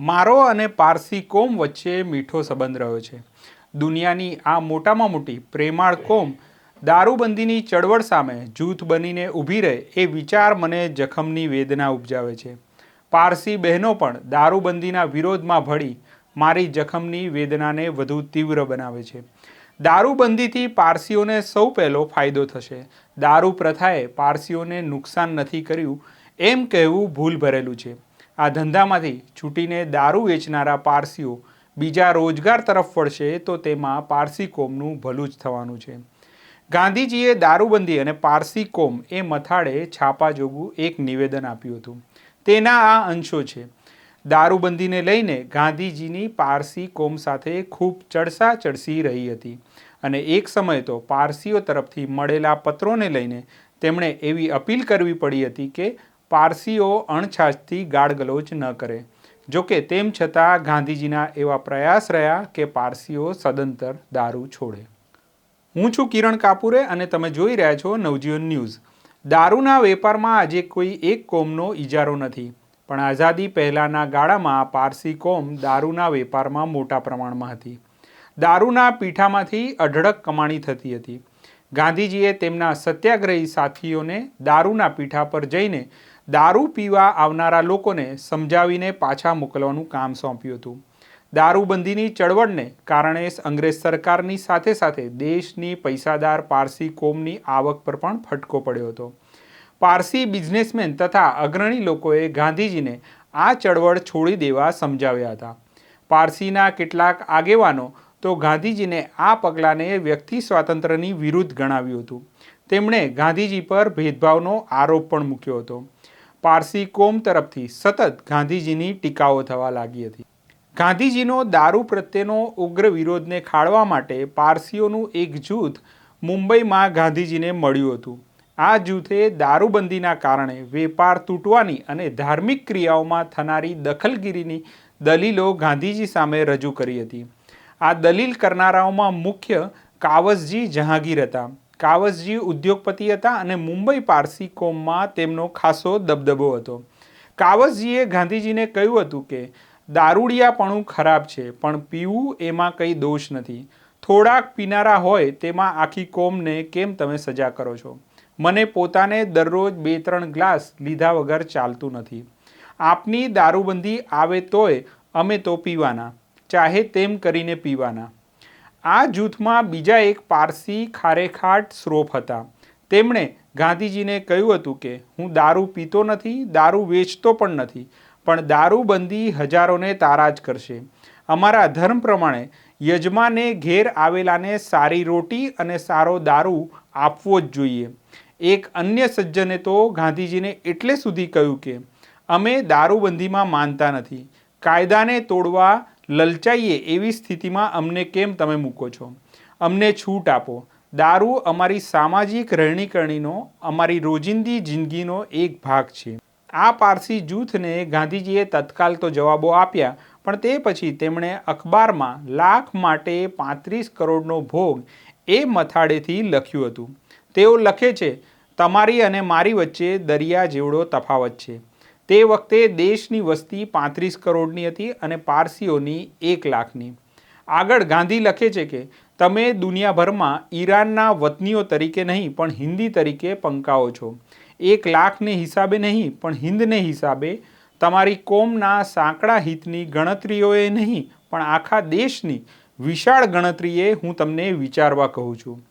મારો અને પારસી કોમ વચ્ચે મીઠો સંબંધ રહ્યો છે. દુનિયાની આ મોટામાં મોટી પ્રેમાળ કોમ દારૂબંધીની ચળવળ સામે જૂથ બનીને ઊભી રહે એ વિચાર મને જખમની વેદના ઉપજાવે છે. પારસી બહેનો પણ દારૂબંધીના વિરોધમાં ભળી મારી જખમની વેદનાને વધુ તીવ્ર બનાવે છે. દારૂબંધીથી પારસીઓને સૌ પહેલો ફાયદો થશે. દારૂ પ્રથાએ પારસીઓને નુકસાન નથી કર્યું એમ કહેવું ભૂલ ભરેલું છે. આ ધંધામાંથી છૂટીને દારૂ વેચનારા પારસીઓ બીજા રોજગાર તરફ વળશે, તો તેમાં પારસી કોમનું ભલું જ થવાનું છે. ગાંધીજીએ દારૂબંધી અને પારસી કોમ એ મથાળે છાપા જોગું એક નિવેદન આપ્યું હતું. તેના આ અંશો છે. દારૂબંધીને લઈને ગાંધીજીની પારસી કોમ સાથે ખૂબ ચડસા ચડસી રહી હતી અને એક સમય તો પારસીઓ તરફથી મળેલા પત્રોને લઈને તેમણે એવી અપીલ કરવી પડી હતી કે પારસીઓ અણછાજથી ગાળગલોચ ન કરે. જોકે તેમ છતાં ગાંધીજીના એવા પ્રયાસ રહ્યા કે પારસીઓ સદંતર દારૂ છોડે. હું છું કિરણ કાપુરે અને તમે જોઈ રહ્યા છો નવજીવન ન્યૂઝ. દારૂના વેપારમાં આજે કોઈ એક કોમનો ઇજારો નથી. પણ આઝાદી પહેલાંના ગાળામાં પારસી કોમ દારૂના વેપારમાં મોટા પ્રમાણમાં હતી. દારૂના પીઠામાંથી અઢળક કમાણી થતી હતી. ગાંધીજીએ તેમના સત્યાગ્રહી સાથીઓને દારૂના પીઠા પર જઈને દારૂ પીવા આવનારા લોકોને સમજાવીને પાછા મોકલવાનું કામ સોંપ્યું હતું. દારૂબંધીની ચળવળને કારણે અંગ્રેજ સરકારની સાથે સાથે દેશની પૈસાદાર પારસી કોમની આવક પર પણ ફટકો પડ્યો હતો. પારસી બિઝનેસમેન તથા અગ્રણી લોકોએ ગાંધીજીને આ ચળવળ છોડી દેવા સમજાવ્યા હતા. પારસીના કેટલાક આગેવાનો તો ગાંધીજીને આ પગલાંને વ્યક્તિ સ્વાતંત્ર્યની વિરુદ્ધ ગણાવ્યું હતું. તેમણે ગાંધીજી પર ભેદભાવનો આરોપ પણ મૂક્યો હતો. પારસી કોમ તરફથી સતત ગાંધીજીની ટીકાઓ થવા લાગી હતી. ગાંધીજીનો દારૂ પ્રત્યેનો ઉગ્ર વિરોધને ખાળવા માટે પારસીઓનું એક જૂથ મુંબઈમાં ગાંધીજીને મળ્યું હતું. આ જૂથે દારૂબંધીના કારણે વેપાર તૂટવાની અને ધાર્મિક ક્રિયાઓમાં થનારી દખલગીરીની દલીલો ગાંધીજી સામે રજૂ કરી હતી. આ દલીલ કરનારાઓમાં મુખ્ય કાવસજી જહાંગીર હતા. કાવસજી ઉદ્યોગપતિ હતા અને મુંબઈ પારસી કોમમાં તેમનો ખાસો દબદબો હતો. કાવસજીએ ગાંધીજીને કહ્યું હતું કે, દારૂડિયાપણું ખરાબ છે, પણ પીવું એમાં કંઈ દોષ નથી. થોડાક પીનારા હોય તેમાં આખી કોમને કેમ તમે સજા કરો છો? મને પોતાને દરરોજ બે ત્રણ ગ્લાસ લીધા વગર ચાલતું નથી. આપની દારૂબંધી આવે તોય અમે તો પીવાના. ચાહે તેમ કરીને પીવાના. આ જૂથમાં બીજા એક પારસી ખારેખાટ શ્રોફ હતા. તેમણે ગાંધીજીને કહ્યું હતું કે, હું દારૂ પીતો નથી, દારૂ વેચતો પણ નથી, પણ દારૂબંધી હજારોને તારા જ કરશે. અમારા ધર્મ પ્રમાણે યજમાને ઘેર આવેલાને સારી રોટી અને સારો દારૂ આપવો જ જોઈએ. એક અન્ય સજ્જને તો ગાંધીજીને એટલે સુધી કહ્યું કે, અમે દારૂબંધીમાં માનતા નથી. કાયદાને તોડવા લલચાઈએ એવી સ્થિતિમાં અમને કેમ તમે મૂકો છો? અમને છૂટ આપો. દારૂ અમારી સામાજિક રહેણીકરણીનો અમારી રોજિંદી જિંદગીનો એક ભાગ છે. આ પારસી જૂથને ગાંધીજીએ તત્કાલ તો જવાબો આપ્યા, પણ તે પછી તેમણે અખબારમાં લાખ માટે પાંત્રીસ કરોડનો ભોગ એ મથાળેથી લખ્યું હતું. તેઓ લખે છે, તમારી અને મારી વચ્ચે દરિયા જેવડો તફાવત છે. તે વખતે દેશની વસ્તી પાંત્રીસ કરોડની હતી અને પારસીઓની એક લાખની. આગળ ગાંધી લખે છે કે, તમે દુનિયાભરમાં ઈરાનના વતનીઓ તરીકે નહીં, પણ હિન્દી તરીકે પંકાઓ છો. એક લાખને હિસાબે નહીં, પણ હિન્દને હિસાબે. તમારી કોમના સાંકડા હિતની ગણતરીઓએ નહીં, પણ આખા દેશની વિશાળ ગણતરીએ હું તમને વિચારવા કહું છું.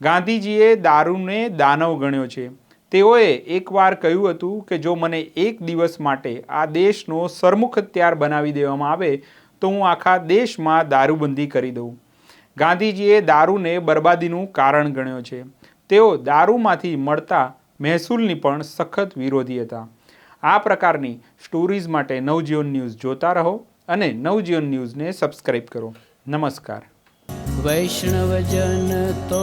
ગાંધીજીએ દારૂને દાનવ ગણ્યો છે. તેઓએ એકવાર કહ્યું હતું કે જો મને એક દિવસ માટે આ દેશનો સરમુખ હત્યાર બનાવી દેવામાં આવે, તો હું આખા દેશમાં દારૂબંધી કરી દઉં. ગાંધીજીએ દારૂને બરબાદીનું કારણ ગણ્યો છે. તેઓ દારૂમાંથી મળતા મહેસૂલની પણ સખત વિરોધી હતા. આ પ્રકારની સ્ટોરીઝ માટે નવજીવન ન્યૂઝ જોતા રહો અને નવજીવન ન્યૂઝને સબસ્ક્રાઈબ કરો. નમસ્કાર. વૈષ્ણવજન તો